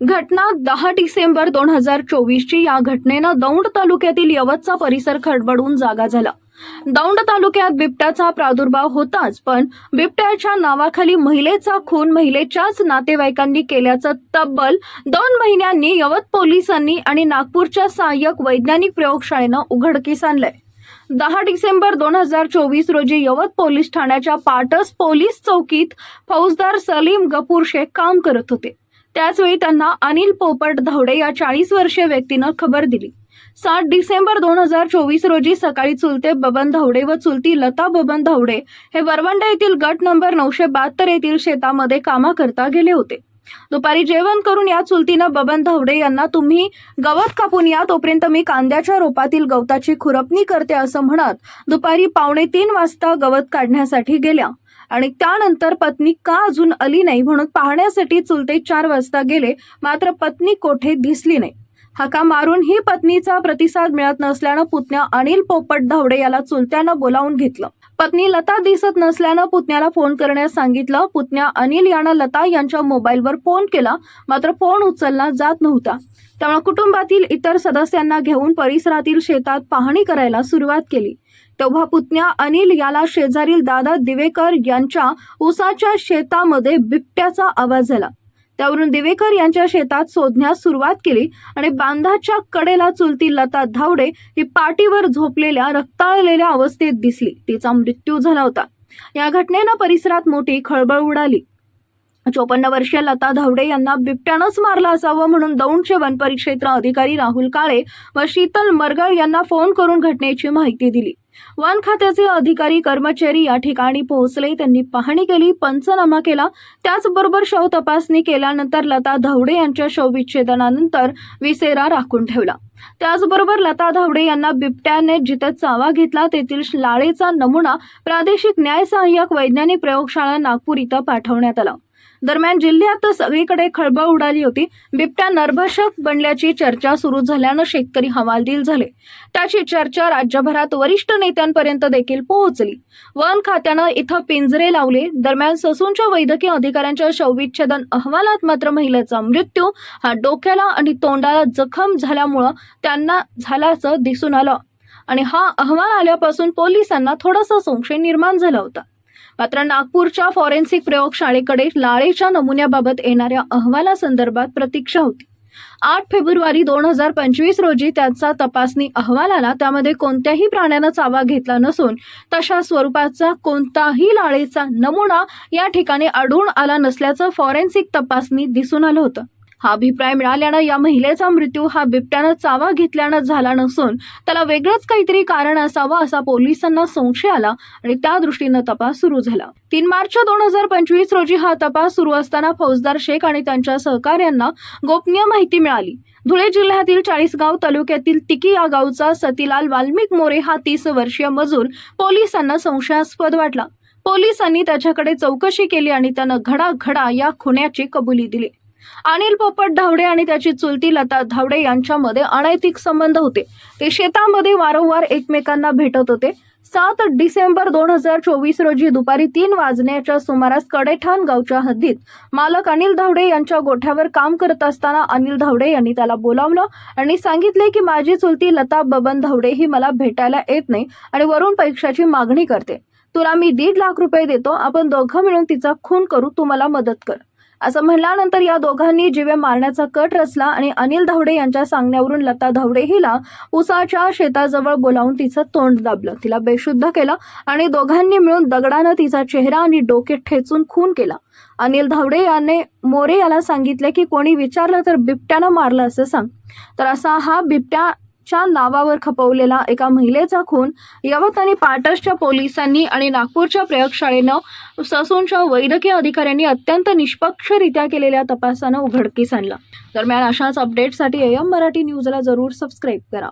घटना दहा डिसेंबर दोन हजार चोवीसची. या घटनेनं दौंड तालुक्यातील यवतचा परिसर खडबडून जागा झाला. दौंड तालुक्यात बिबट्याचा प्रादुर्भाव होताच पण बिबट्याच्या नावाखाली महिलेचा खून महिलेच्याच नातेवाईकांनी केल्याचं तब्बल दोन महिन्यांनी यवत पोलिसांनी आणि नागपूरच्या सहाय्यक वैज्ञानिक प्रयोगशाळेनं उघडकीस आणलंय. दहा डिसेंबर दोन हजार चोवीस रोजी यवत पोलीस ठाण्याच्या पाटस पोलीस चौकीत फौजदार सलीम गपूर शेख काम करत होते. त्याचवेळी त्यांना अनिल पोपट धावडे या चाळीस वर्षीय व्यक्तीनं खबर दिली. सात डिसेंबर दोन हजार चोवीस रोजी सकाळी चुलते बबन धावडे व चुलती लता बबन धावडे हे वरवंडा येथील गट नंबर नऊशे बहात्तर येथील शेतामध्ये कामाकरता गेले होते. दुपारी जेवण करून या चुलतीनं बबन धावडे यांना तुम्ही गवत कापून या तोपर्यंत मी कांद्याच्या रोपातील गवताची खुरपणी करते असं म्हणत दुपारी पावणे तीन वाजता गवत काढण्यासाठी गेल्या. आणि त्यानंतर पत्नी का अजून आली नाही म्हणून पाहण्यासाठी चुलते चार वाजता गेले मात्र पत्नी कोठे दिसली नाही. हाका मारून ही पत्नीचा प्रतिसाद मिळत नसल्यानं पुतण्या अनिल पोपट धावडे याला चुलत्यानं बोलावून घेतलं. पत्नी लता दिसत नसल्यानं पुतण्याला फोन करण्यास सांगितलं. पुतण्या अनिल यानं लता यांच्या मोबाईलवर फोन केला. मात्र फोन उचलला जात नव्हता. त्यामुळे कुटुंबातील इतर सदस्यांना घेऊन परिसरातील शेतात पाहणी करायला सुरुवात केली. तेव्हा पुतण्या अनिल याला शेजारील दादा दिवेकर यांच्या ऊसाच्या शेतामध्ये बिबट्याचा आवाज झाला त्यावरून दिवेकर यांच्या शेतात शोधण्यास सुरुवात केली आणि बांधाच्या कडेला चुलती लता धावडे ही पाठीवर झोपलेल्या रक्ताळलेल्या अवस्थेत दिसली. तिचा मृत्यू झाला होता. या घटनेनं परिसरात मोठी खळबळ उडाली. चोपन्न वर्षीय लता धावडे यांना बिबट्यानंच मारलं असावं म्हणून दौंडचे वनपरिक्षेत्र अधिकारी राहुल काळे व शीतल मरगळ यांना फोन करून घटनेची माहिती दिली. वन खात्याचे अधिकारी कर्मचारी या ठिकाणी पोहोचले. त्यांनी पाहणी केली पंचनामा केला. त्याचबरोबर शव तपासणी केल्यानंतर लता धावडे यांच्या शवविच्छेदनानंतर विसेरा राखून ठेवला. त्याचबरोबर लता धावडे यांना बिबट्याने जिथे चावा घेतला तेथील लाळेचा नमुना प्रादेशिक न्याय सहाय्यक वैज्ञानिक प्रयोगशाळा नागपूर इथं पाठवण्यात आला. दरम्यान जिल्ह्यात सगळीकडे खळबळ उडाली होती. बिबट्या नरभक्षक बनल्याची चर्चा सुरू झाल्यानं शेतकरी हवालदिल झाले. त्याची चर्चा राज्यभरात वरिष्ठ नेत्यांपर्यंत देखील पोहोचली. वन खात्यानं इथं पिंजरे लावले. दरम्यान ससूनच्या वैद्यकीय अधिकाऱ्यांच्या शवविच्छेदन अहवालात मात्र महिलेचा मृत्यू हा डोक्याला आणि तोंडाला जखम झाल्यामुळं त्यांना झाल्याचं दिसून आलं. आणि हा अहवाल आल्यापासून पोलिसांना थोडासा संशय निर्माण झाला होता. मात्र नागपूरच्या फॉरेन्सिक प्रयोगशाळेकडे लाळेच्या नमुन्याबाबत येणाऱ्या अहवालासंदर्भात प्रतीक्षा होती. आठ फेब्रुवारी दोन हजार पंचवीस रोजी त्याचा तपासणी अहवाल आला. त्यामध्ये कोणत्याही प्राण्यानं चावा घेतला नसून तशा स्वरूपाचा कोणताही लाळेचा नमुना या ठिकाणी आढळून आला नसल्याचं फॉरेन्सिक तपासणी दिसून आलं होतं. हा अभिप्राय मिळाल्यानं या महिलेचा मृत्यू हा बिबट्यानं चावा घेतल्यानं झाला नसून त्याला वेगळंच काहीतरी कारण असावं असा पोलिसांना संशय आला आणि त्या दृष्टीनं तपास सुरू झाला. तीन मार्च दोन हजार पंचवीस रोजी हा तपास सुरू असताना फौजदार शेख आणि त्यांच्या सहकार्यांना गोपनीय माहिती मिळाली. धुळे जिल्ह्यातील चाळीसगाव तालुक्यातील तिकी या गावचा सतीलाल वाल्मिक मोरे हा तीस वर्षीय मजूर पोलिसांना संशयास्पद वाटला. पोलिसांनी त्याच्याकडे चौकशी केली आणि त्यानं घडाघडा या खुन्याची कबुली दिली. अनिल पोपट धावडे आणि त्याची चुलती लता धावडे यांच्यामध्ये अनैतिक संबंध होते. ते शेतामध्ये वारंवार एकमेकांना भेटत होते. सात डिसेंबर दोन हजार चोवीस रोजी दुपारी तीन वाजण्याच्या सुमारास कडेठाण गावच्या हद्दीत मालक अनिल धावडे यांच्या गोठ्यावर काम करत असताना अनिल धावडे यांनी त्याला बोलावलं आणि सांगितले की माझी चुलती लता बबन धावडे ही मला भेटायला येत नाही आणि वरून पैशाची मागणी करते. तुला मी दीड लाख रुपये देतो. आपण दोघं मिळून तिचा खून करू. तू मला मदत कर. असं म्हणल्यानंतर या दोघांनी जीवे मारण्याचा कट रचला आणि अनिल धावडे यांच्या सांगण्यावरून लता धावडे हिला उसाच्या शेताजवळ बोलावून तिचं तोंड दाबलं. तिला बेशुद्ध केलं आणि दोघांनी मिळून दगडानं तिचा चेहरा आणि डोके ठेचून खून केला. अनिल धावडे याने मोरे याला सांगितले की कोणी विचारलं तर बिबट्यानं मारलं असं सांग. तर असा हा बिबट्या बिबट्याच्या नावावर खपवलेला एका महिलेचा खून यवत आणि पाटसच्या पोलिसांनी आणि नागपूरच्या प्रयोगशाळेनं ससूनच्या वैद्यकीय अधिकाऱ्यांनी अत्यंत निष्पक्षरित्या केलेल्या तपासानं उघडकीस आणलं. दरम्यान अशाच अपडेटसाठी एम मराठी न्यूजला जरूर सबस्क्राईब करा.